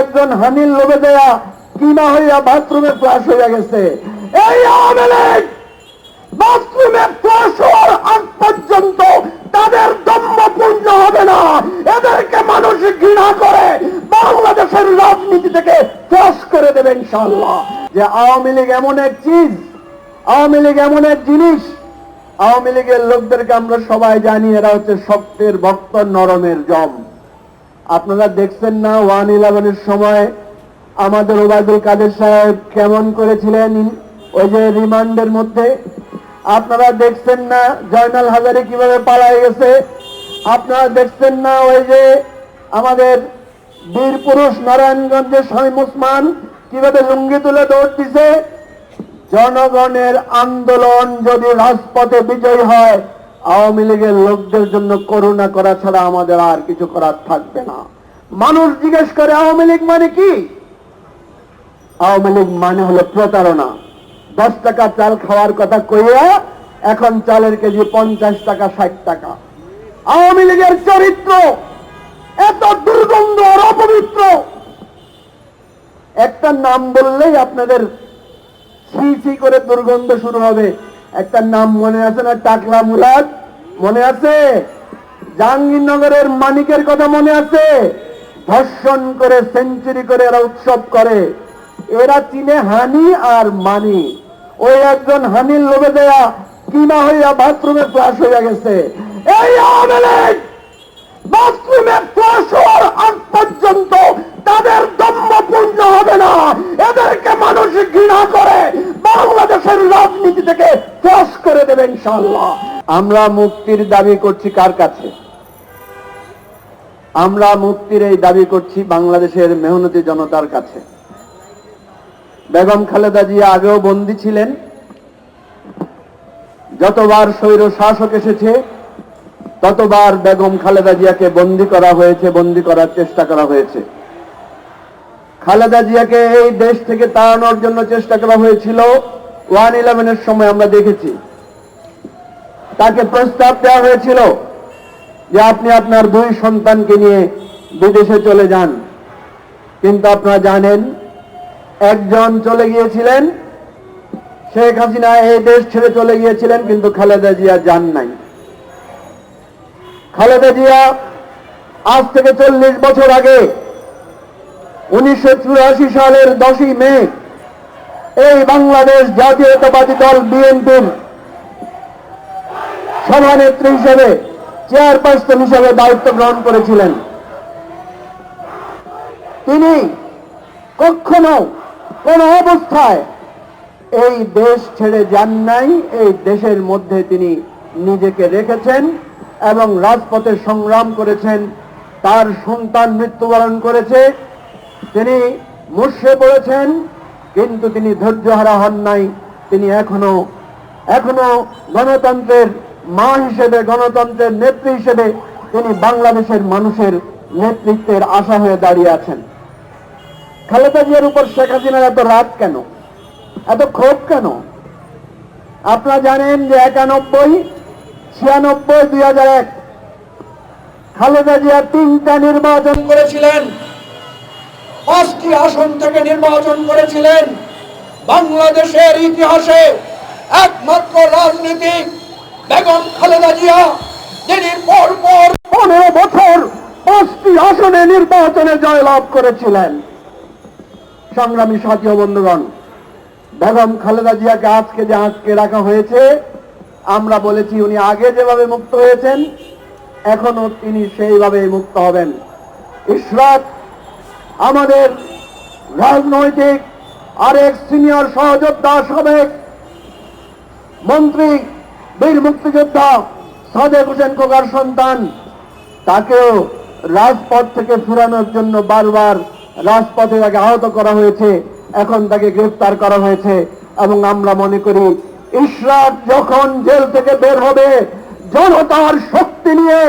একজন হানিল লোভে দেয়া কিনা হইয়া বাথরুমে ফ্লাশ হইয়া গেছে। এই আওয়ামী বাথরুমে ফ্লাশ হওয়ার আগ পর্যন্ত তাদের দম্ভপুঞ্জ হবে না। এদেরকে মানুষ ঘৃণা করে, বাংলাদেশের রাজনীতি থেকে ফ্লাশ করে দেবে ইনশাল্লাহ যে আওয়ামী লীগ এমন এক চিজ, আওয়ামী লীগ এমন এক জিনিস, আওয়ামী লীগের লোকদেরকে আমরা সবাই জানি, এরা হচ্ছে শক্তের ভক্ত, নরমের জম। আপনারা দেখছেন না, ওয়ান ইলেভেনের সময় আমাদের ওবায়দুল কাদের সাহেব কেমন করেছিলেন ওই যে রিমান্ডের মধ্যে? আপনারা দেখছেন না জয়নাল হাজারি কীভাবে পালায় গেছে? আপনারা দেখছেন না ওই যে আমাদের বীর পুরুষ নারায়ণগঞ্জের শামীম ওসমান কীভাবে লুঙ্গি তুলে দৌড় দিছে? জনগণের আন্দোলন যদি রাজপথে বিজয় হয় আওয়ামী লীগের লোকদের জন্য করুণা করা ছাড়া আমাদের আর কিছু করার থাকবে না। মানুষ জিজ্ঞেস করে, আওয়ামী লীগ মানে কি? আওয়ামী লীগ মানে হলো প্রতারণা। দশ টাকা চাল খাওয়ার কথা কইয়া এখন চালের কেজি পঞ্চাশ টাকা, ষাট টাকা। আওয়ামী লীগের চরিত্র এত দুর্গন্ধ আর অপবিত্র। একটা নাম বললেই আপনাদের ছি ছি করে দুর্গন্ধ শুরু হবে। একটা নাম মনে আছে না? টাকলা মুরাদ মনে আছে? জাহাঙ্গীরনগরের মানিকের কথা মনে আছে? ধর্ষণ করে, সেঞ্চুরি করে এরা উৎসব করে। এরা চিনে হানি আর মানি। ওই একজন হানির লোভে দেয়া কিনা হইয়া বাথরুমে ফ্লাশ হইয়া গেছে। এই আওয়ামী লীগ! বাথরুমে ফ্লাশ হওয়ার আগ পর্যন্ত তাদের দম্ভপুঞ্জ হবে না। এদেরকে মানুষ ঘৃণা করে। থেকে ফ্লাশ করে দেবে ইনশাল্লাহ আমরা মুক্তির দাবি করছি কার কাছে? আমরা মুক্তির এই দাবি করছি বাংলাদেশের মেহনতি জনতার কাছে। বেগম খালেদা জিয়া আগেও বন্দী ছিলেন। যতবার স্বৈর শাসক এসেছে, ততবার বেগম খালেদা জিয়াকে বন্দি করা হয়েছে, বন্দি করার চেষ্টা করা হয়েছে। খালেদা জিয়াকে এই দেশ থেকে তাড়ানোর জন্য চেষ্টা করা হয়েছিল। ওয়ান ইলেভেনের সময় আমরা দেখেছি। তাকে প্রস্তাব দেওয়া হয়েছিল যে আপনি আপনার দুই সন্তানকে নিয়ে বিদেশে চলে যান। কিন্তু আপনারা জানেন, একজন চলে গিয়েছিলেন, শেখ হাসিনা এই দেশ ছেড়ে চলে গিয়েছিলেন, কিন্তু খালেদা জিয়া যান নাই। খালেদা জিয়া আজ থেকে চল্লিশ বছর আগে উনিশশো চুরাশি সালের দশই মে এই বাংলাদেশ জাতীয়তাবাদী দল বিএনপির সভানেত্রী হিসেবে চেয়ারপারসন হিসেবে দায়িত্ব গ্রহণ করেছিলেন। তিনি কখনো কোন অবস্থায় এই দেশ ছেড়ে যান নাই, এই দেশের মধ্যে তিনি নিজেকে রেখেছেন এবং রাজপথে সংগ্রাম করেছেন, তার সন্তান মৃত্যুবরণ করেছে, তিনি মুর্শে পড়েছেন কিন্তু তিনি ধৈর্যহারা হন নাই। তিনি এখনও এখনও গণতন্ত্রের মা হিসেবে, গণতন্ত্রের নেত্রী হিসেবে তিনি বাংলাদেশের মানুষের নেতৃত্বের আশা হয়ে দাঁড়িয়ে আছেন। খালেদা জিয়ার উপর শেখ হাসিনার এত রাত কেন? এত ক্ষোভ কেন? আপনারা জানেন যে একানব্বই, ছিয়ানব্বই, দুই হাজার এক, খালেদা জিয়া তিনটা নির্বাচন করেছিলেন। পাঁচটি আসন থেকে নির্বাচন করেছিলেন বাংলাদেশের ইতিহাসে একমাত্র রাজনীতিক বেগম খালেদা জিয়া, যিনি পর পর পনেরো বছর পাঁচটি আসনে নির্বাচনে জয়লাভ করেছিলেন। সংগ্রামী সাথী বন্ধুগণ, বেগম খালেদা জিয়াকে আজকে যে আজকে রাখা হয়েছে, আমরা বলেছি উনি আগে যেভাবে মুক্ত হয়েছেন এখনও তিনি সেইভাবে মুক্ত হবেন। ইশরাক আমাদের রাজনৈতিক আরেক সিনিয়র সহযোদ্ধা সাবেক মন্ত্রী, বীর মুক্তিযোদ্ধা সাদেক হোসেন কোকার সন্তান। তাকেও রাজপথ থেকে ফেরানোর জন্য বারবার রাজপথে তাকে আহত করা হয়েছে। এখন তাকে গ্রেফতার করা হয়েছে এবং আমরা মনে করি ইশরাক যখন জেল থেকে বের হবে, জনতার শক্তি নিয়ে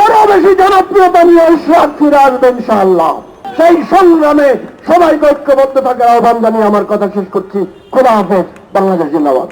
আরও বেশি জনপ্রিয়তা নিয়ে ইশরাক ফিরে আসবে ইনশাআল্লাহ। সেই সংগ্রামে সবাইকে ঐক্যবদ্ধ থাকার আহ্বান জানিয়ে আমার কথা শেষ করছি। খোলা হাফেজ, বাংলাদেশ জিন্দাবাদ।